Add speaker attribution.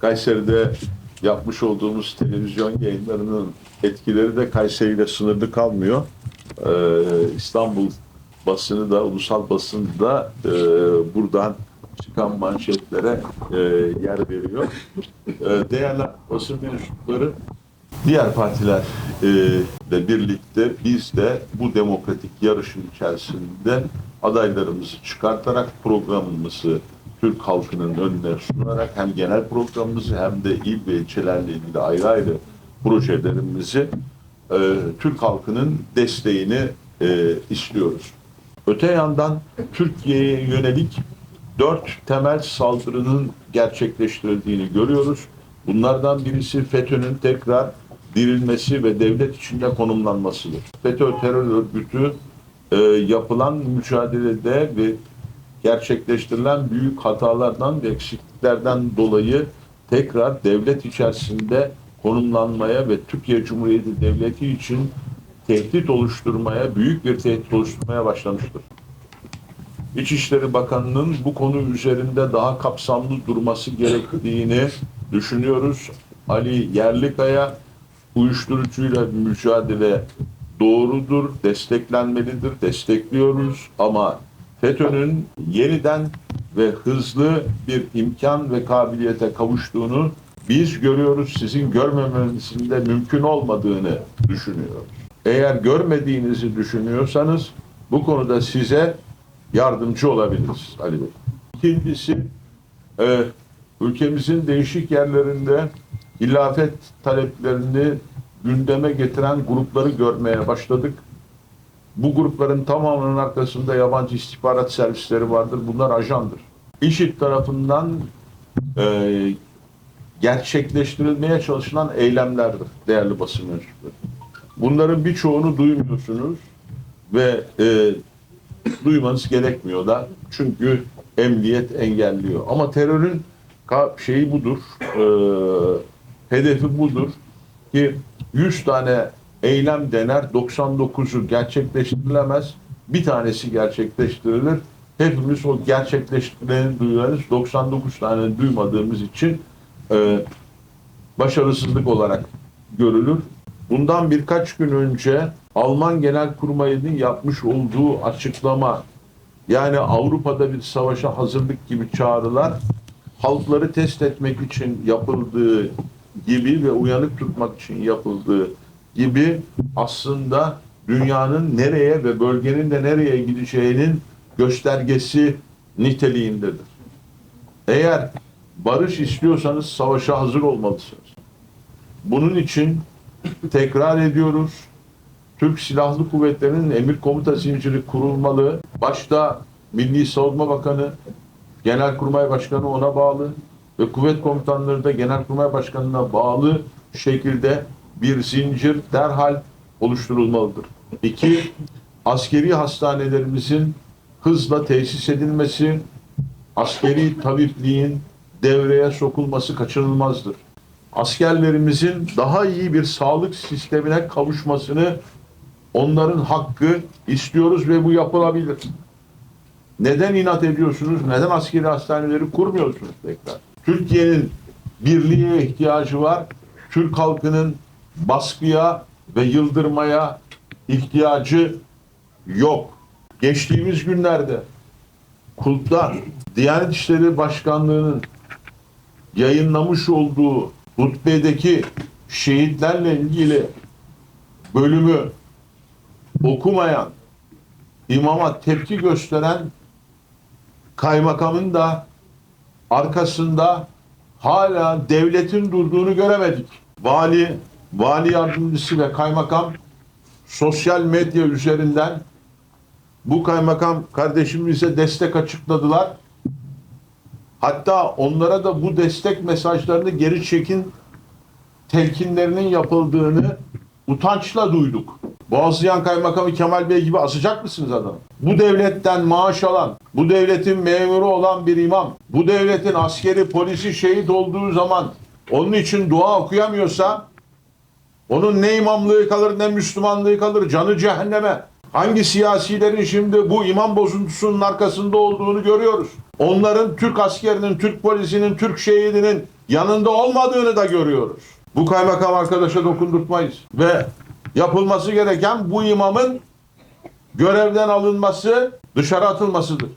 Speaker 1: Kayseri'de yapmış olduğumuz televizyon yayınlarının etkileri de Kayseri ile sınırlı kalmıyor. Ee, İstanbul basını da, ulusal basın da e, buradan çıkan manşetlere e, yer veriyor. E, değerli basın mensupları, diğer partilerle birlikte biz de bu demokratik yarışın içerisinde adaylarımızı çıkartarak programımızı Türk halkının önüne sunarak hem genel programımızı hem de il ve ilçelerle ilgili ayrı ayrı projelerimizi e, Türk halkının desteğini e, istiyoruz. Öte yandan Türkiye'ye yönelik dört temel saldırının gerçekleştirildiğini görüyoruz. Bunlardan birisi FETÖ'nün tekrar dirilmesi ve devlet içinde konumlanmasıdır. FETÖ terör örgütü e, yapılan mücadelede ve gerçekleştirilen büyük hatalardan ve eksikliklerden dolayı tekrar devlet içerisinde konumlanmaya ve Türkiye Cumhuriyeti Devleti için tehdit oluşturmaya, büyük bir tehdit oluşturmaya başlamıştır. İçişleri Bakanı'nın bu konu üzerinde daha kapsamlı durması gerektiğini düşünüyoruz. Ali Yerlikaya uyuşturucuyla mücadele doğrudur, desteklenmelidir, destekliyoruz ama FETÖ'nün yeniden ve hızlı bir imkan ve kabiliyete kavuştuğunu biz görüyoruz, sizin görmemenizin de mümkün olmadığını düşünüyoruz. Eğer görmediğinizi düşünüyorsanız bu konuda size yardımcı olabiliriz Ali Bey. İkincisi, e, ülkemizin değişik yerlerinde hilafet taleplerini gündeme getiren grupları görmeye başladık. Bu grupların tamamının arkasında yabancı istihbarat servisleri vardır. Bunlar ajandır. İŞİD tarafından e, gerçekleştirilmeye çalışılan eylemlerdir değerli basın mensupları. Bunların birçoğunu duymuyorsunuz ve e, duymanız gerekmiyor da çünkü emniyet engelliyor. Ama terörün şeyi budur, e, hedefi budur ki 100 tane eylem dener, 99'u gerçekleştirilemez, bir tanesi gerçekleştirilir. Hepimiz o gerçekleştirileni duyarız. 99 tane duymadığımız için e, başarısızlık olarak görülür. Bundan birkaç gün önce Alman Genelkurmayı'nın yapmış olduğu açıklama yani Avrupa'da bir savaşa hazırlık gibi çağrılar halkları test etmek için yapıldığı gibi ve uyanık tutmak için yapıldığı gibi aslında dünyanın nereye ve bölgenin de nereye gideceğinin göstergesi niteliğindedir. Eğer barış istiyorsanız savaşa hazır olmalısınız. Bunun için tekrar ediyoruz. Türk Silahlı Kuvvetleri'nin emir komuta zinciri kurulmalı. Başta Milli Savunma Bakanı, Genelkurmay Başkanı ona bağlı ve kuvvet komutanları da Genelkurmay Başkanı'na bağlı şekilde bir zincir derhal oluşturulmalıdır. İki, askeri hastanelerimizin hızla tesis edilmesi, askeri tabipliğin devreye sokulması kaçınılmazdır. Askerlerimizin daha iyi bir sağlık sistemine kavuşmasını onların hakkı istiyoruz ve bu yapılabilir. Neden inat ediyorsunuz? Neden askeri hastaneleri kurmuyorsunuz tekrar? Türkiye'nin birliğe ihtiyacı var. Türk halkının baskıya ve yıldırmaya ihtiyacı yok. Geçtiğimiz günlerde kulpta Diyanet İşleri Başkanlığı'nın yayınlamış olduğu hutbedeki şehitlerle ilgili bölümü okumayan, imama tepki gösteren kaymakamın da arkasında hala devletin durduğunu göremedik. Vali, vali yardımcısı ve kaymakam sosyal medya üzerinden bu kaymakam kardeşimize destek açıkladılar. Hatta onlara da bu destek mesajlarını geri çekin telkinlerinin yapıldığını utançla duyduk. Boğaziyan Kaymakamı Kemal Bey gibi asacak mısınız adamı? Bu devletten maaş alan, bu devletin memuru olan bir imam, bu devletin askeri polisi şehit olduğu zaman onun için dua okuyamıyorsa onun ne imamlığı kalır ne Müslümanlığı kalır canı cehenneme. Hangi siyasilerin şimdi bu imam bozuntusunun arkasında olduğunu görüyoruz. Onların Türk askerinin, Türk polisinin, Türk şehidinin yanında olmadığını da görüyoruz. Bu kaymakam arkadaşa dokundurtmayız. Ve yapılması gereken bu imamın görevden alınması, dışarı atılmasıdır.